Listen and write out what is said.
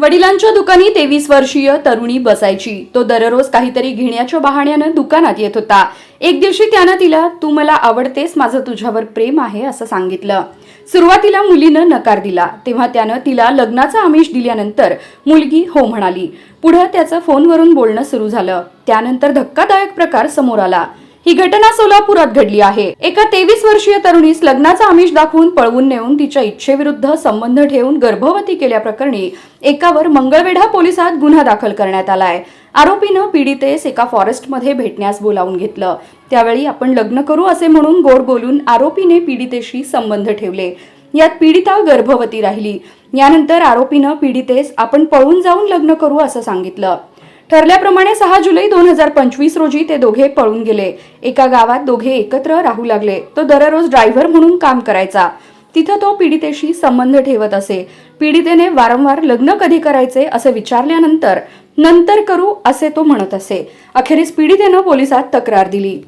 वडिलांच्या दुकानी तेवीस वर्षीय तरुणी बसायची. तो दररोज काहीतरी घेण्याच्या बहाण्यानं दुकानात येत होता. एक दिवशी त्यानं तिला तू मला आवडतेस माझं तुझ्यावर प्रेम आहे असं सांगितलं. सुरुवातीला मुलीनं नकार दिला. तेव्हा त्यानं तिला लग्नाचा आमिष दिल्यानंतर मुलगी हो म्हणाली. पुढं त्याचं फोनवरून बोलणं सुरू झालं. त्यानंतर धक्कादायक प्रकार समोर आला. ही घटना सोलापुरात घडली आहे. एका तेवीस वर्षीय तरुणीस लग्नाचा आमिष दाखवून पळवून नेऊन तिच्या इच्छेविरुद्ध संबंध ठेवून गर्भवती केल्याप्रकरणी एकावर मंगळवेढा पोलिसात गुन्हा दाखल करण्यात आलाय. आरोपीनं पीडितेस एका फॉरेस्टमध्ये भेटण्यास बोलावून घेतलं. त्यावेळी आपण लग्न करू असे म्हणून गोड बोलून आरोपीने पीडितेशी संबंध ठेवले. यात पीडिता गर्भवती राहिली. यानंतर आरोपीनं पीडितेस आपण पळून जाऊन लग्न करू असं सांगितलं. ठरल्याप्रमाणे सहा जुलै दोन हजार पंचवीस रोजी ते दोघे पळून गेले. एका गावात दोघे एकत्र राहू लागले. तो दररोज ड्रायव्हर म्हणून काम करायचा. तिथं तो पीडितेशी संबंध ठेवत असे. पीडितेने वारंवार लग्न कधी करायचे असे विचारल्यानंतर नंतर करू असे तो म्हणत असे. अखेरीस पीडितेनं पोलिसात तक्रार दिली.